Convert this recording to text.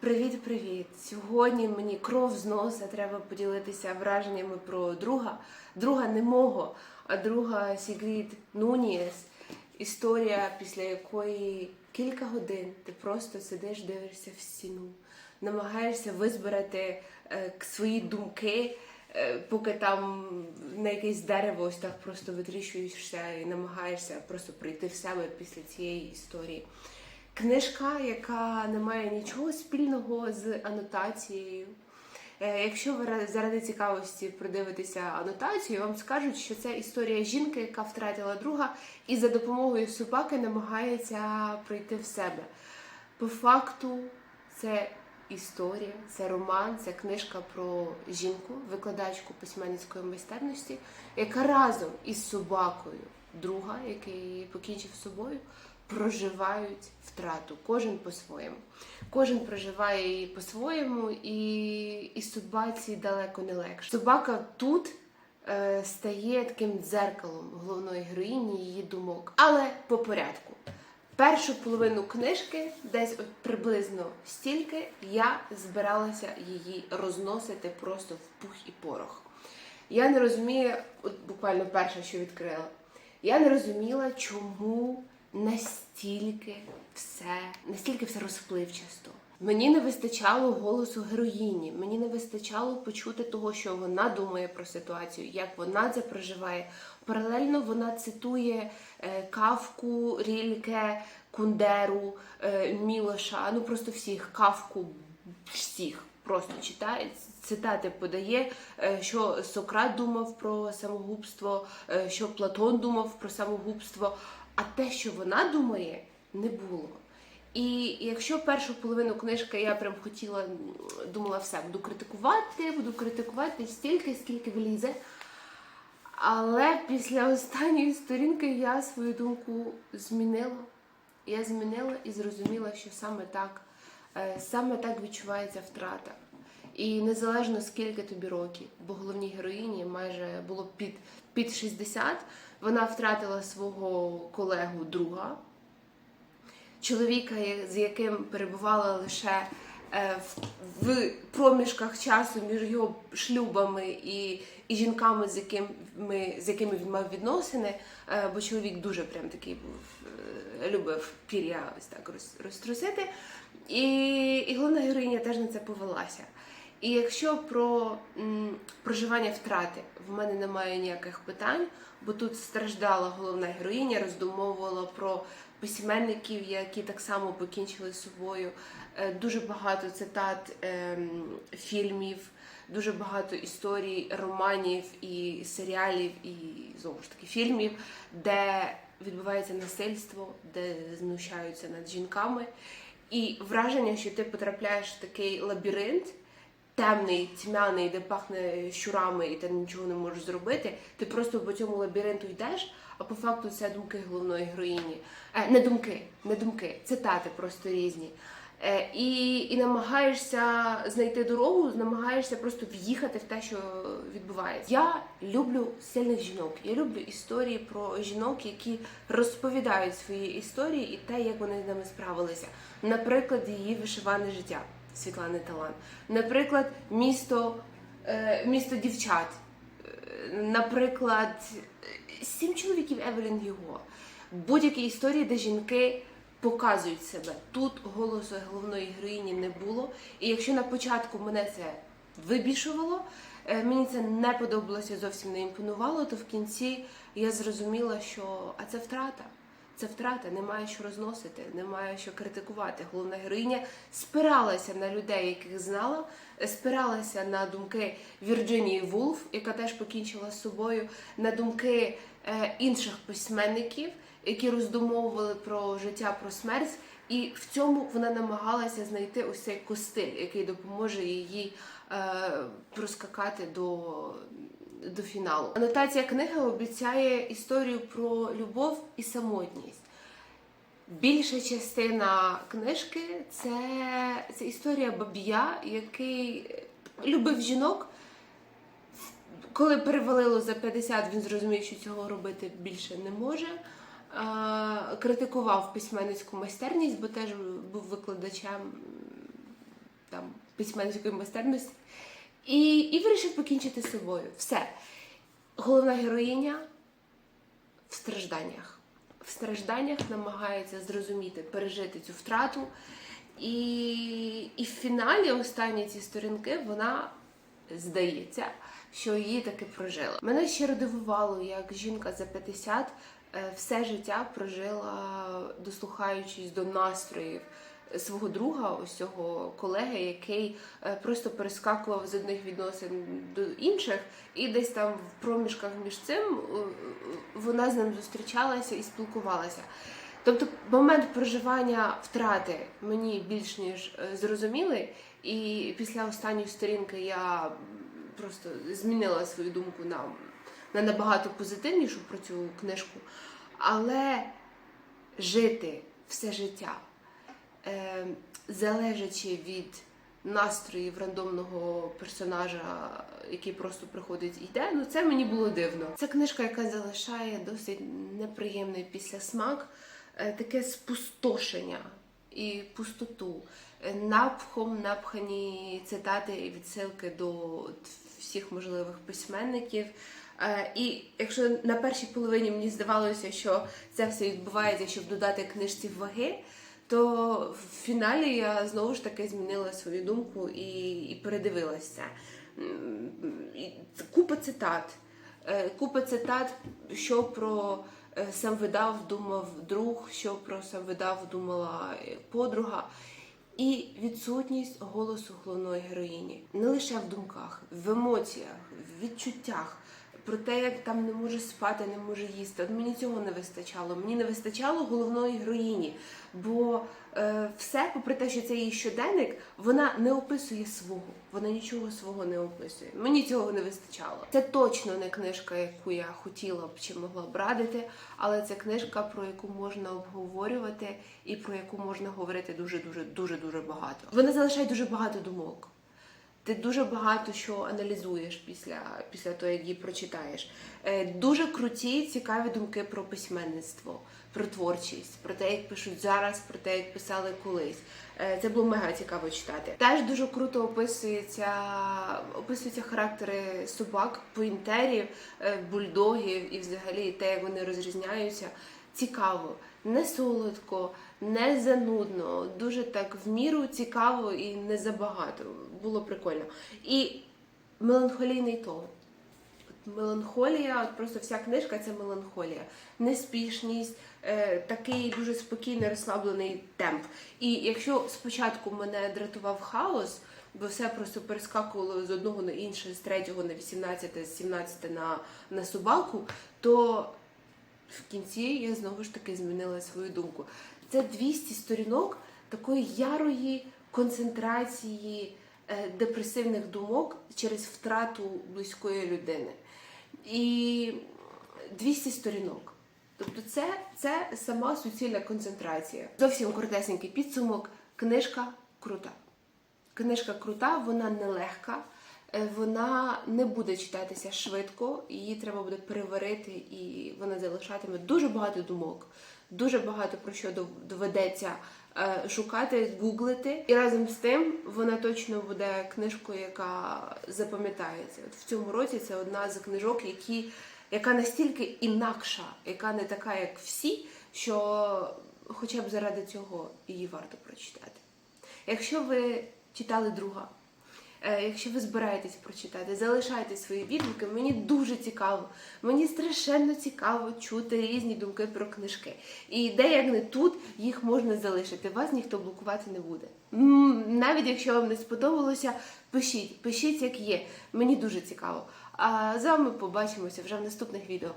Привіт-привіт! Сьогодні мені кров з носа треба поділитися враженнями про друга. Друга не мого, а друга Сігрід Нунієс. Історія, після якої кілька годин ти просто сидиш, дивишся в стіну, намагаєшся визбирати е, свої думки, е, поки там на якесь дерево ось так просто витріщуєшся і намагаєшся просто прийти в себе після цієї історії. Книжка, яка не має нічого спільного з анотацією. Е, Якщо ви заради цікавості придивитеся анотацію, вам скажуть, що це історія жінки, яка втратила друга, і за допомогою собаки намагається прийти в себе. По факту, це історія, це роман, це книжка про жінку, викладачку письменницької майстерності, яка разом із собакою друга, який покінчив з собою, проживають втрату, кожен по-своєму. Кожен проживає її по-своєму, і, і собаці далеко не легше. Собака тут е, стає таким дзеркалом головної героїні її думок. Але по порядку. Першу половину книжки, десь от приблизно стільки, я збиралася її розносити просто в пух і порох. Я не розумію, от буквально перше, що відкрила, я не розуміла, чому настільки все, настільки все розпливчасто. Мені не вистачало голосу героїні, мені не вистачало почути того, що вона думає про ситуацію, як вона це проживає. Паралельно вона цитує е, Кавку, Рільке, Кундеру, е, Мілоша, ну просто всіх Кавку, всіх просто читає, цитати подає, е, що Сократ думав про самогубство, що Платон думав про самогубство. А те, що вона думає, не було. І якщо першу половину книжки я прям хотіла, думала, все, буду критикувати, буду критикувати стільки, скільки влізе. Але після останньої сторінки я свою думку змінила. Я змінила і зрозуміла, що саме так, е, саме так відчувається втрата. І незалежно скільки тобі років, бо головній героїні майже було під, під 60, вона втратила свого колегу друга, чоловіка, з яким перебувала лише е, в, проміжках часу між його шлюбами і, і жінками, з якими, з якими він мав відносини, е, бо чоловік дуже прям такий був, е, любив пір'я ось так роз, розтрусити. І, і головна героїня теж на це повелася. І якщо про м, проживання втрати в мене немає ніяких питань, бо тут страждала головна героїня, роздумовувала про письменників, які так само покінчили з собою. Е, Дуже багато цитат ем, фільмів, дуже багато історій, романів і серіалів, і знову ж таки фільмів, де відбувається насильство, де знущаються над жінками. І враження, що ти потрапляєш в такий лабіринт, темний, тьмяний, де пахне щурами, і ти нічого не можеш зробити. Ти просто по цьому лабіринту йдеш, а по факту це думки головної героїні. Е, не думки, не думки, цитати просто різні. Е, і, і намагаєшся знайти дорогу, намагаєшся просто в'їхати в те, що відбувається. Я люблю сильних жінок. Я люблю історії про жінок, які розповідають свої історії і те, як вони з ними справилися. Наприклад, її вишиване життя Світлани Талан. Наприклад, місто, е, місто дівчат. Е, Наприклад, сім чоловіків Евелін Юго. Будь-які історії, де жінки показують себе. Тут голосу головної героїні не було. І якщо на початку мене це вибішувало, е, мені це не подобалося, зовсім не імпонувало, то в кінці я зрозуміла, що а це втрата. Це втрата, немає що розносити, немає що критикувати. Головна героїня спиралася на людей, яких знала, спиралася на думки Вірджинії Вулф, яка теж покінчила з собою, на думки е, інших письменників, які роздумовували про життя, про смерть. І в цьому вона намагалася знайти ось цей костиль, який допоможе їй е, проскакати до, до фіналу. Анотація книги обіцяє історію про любов і самотність. Більша частина книжки це, це історія бабія, який любив жінок. Коли перевалило за 50, він зрозумів, що цього робити більше не може. Критикував письменницьку майстерність, бо теж був викладачем там письменницької майстерності. І, і вирішив покінчити з собою. Все. Головна героїня в стражданнях. В стражданнях намагається зрозуміти, пережити цю втрату. І, і в фіналі останні ці сторінки вона здається, що її таки прожила. Мене щиро дивувало, як жінка за 50 е, все життя прожила, дослухаючись до настроїв свого друга, ось цього колеги, який е, просто перескакував з одних відносин до інших, і десь там в проміжках між цим е, е, вона з ним зустрічалася і спілкувалася. Тобто момент проживання втрати мені більш ніж зрозумілий, і після останньої сторінки я просто змінила свою думку на, на набагато позитивнішу про цю книжку. Але жити все життя, залежачи від настроїв рандомного персонажа, який просто приходить і йде, ну це мені було дивно. Це книжка, яка залишає досить неприємний післясмак, е, таке спустошення і пустоту. Е, Напхом напхані цитати і відсилки до всіх можливих письменників. Е, І якщо на першій половині мені здавалося, що це все відбувається, щоб додати книжці ваги, то в фіналі я знову ж таки змінила свою думку і, і передивилася. Купа цитат. Е, Купа цитат, що про е, сам видав думав друг, що про сам видав думала е, подруга. І відсутність голосу головної героїні не лише в думках, в емоціях, в відчуттях. Про те, як там не може спати, не може їсти. От мені цього не вистачало. Мені не вистачало головної героїні. Бо е, все, попри те, що це її щоденник, вона не описує свого, вона нічого свого не описує. Мені цього не вистачало. Це точно не книжка, яку я хотіла б чи могла б радити, але це книжка, про яку можна обговорювати і про яку можна говорити дуже дуже дуже дуже багато. Вона залишає дуже багато думок. Ти дуже багато що аналізуєш після, після того, як її прочитаєш. Е, дуже круті, цікаві думки про письменництво, про творчість, про те, як пишуть зараз, про те, як писали колись. Е, це було мега цікаво читати. Теж дуже круто описується, описуються характери собак, поінтерів, е, бульдогів і взагалі те, як вони розрізняються. Цікаво, не солодко, не занудно, дуже так в міру цікаво і не забагато. Було прикольно. І меланхолійний тон. Меланхолія, от просто вся книжка це меланхолія, неспішність, е, такий дуже спокійний, розслаблений темп. І якщо спочатку мене дратував хаос, бо все просто перескакувало з одного на інше, з третього на 18, з 17 на, на собаку, то в кінці я знову ж таки змінила свою думку. Це 200 сторінок такої ярої концентрації е, депресивних думок через втрату близької людини. І 200 сторінок. Тобто це, це сама суцільна концентрація. Зовсім коротесенький підсумок. Книжка крута. Книжка крута, вона нелегка, вона не буде читатися швидко, її треба буде переварити, і вона залишатиме дуже багато думок, дуже багато про що доведеться е, шукати, гуглити. І разом з тим вона точно буде книжкою, яка запам'ятається. От в цьому році це одна з книжок, які, яка настільки інакша, яка не така, як всі, що хоча б заради цього її варто прочитати. Якщо ви читали друга, е, якщо ви збираєтесь прочитати, залишайте свої відгуки. Мені дуже цікаво. Мені страшенно цікаво чути різні думки про книжки. І де як не тут їх можна залишити. Вас ніхто блокувати не буде. Навіть якщо вам не сподобалося, пишіть, пишіть як є. Мені дуже цікаво. А з вами побачимося вже в наступних відео.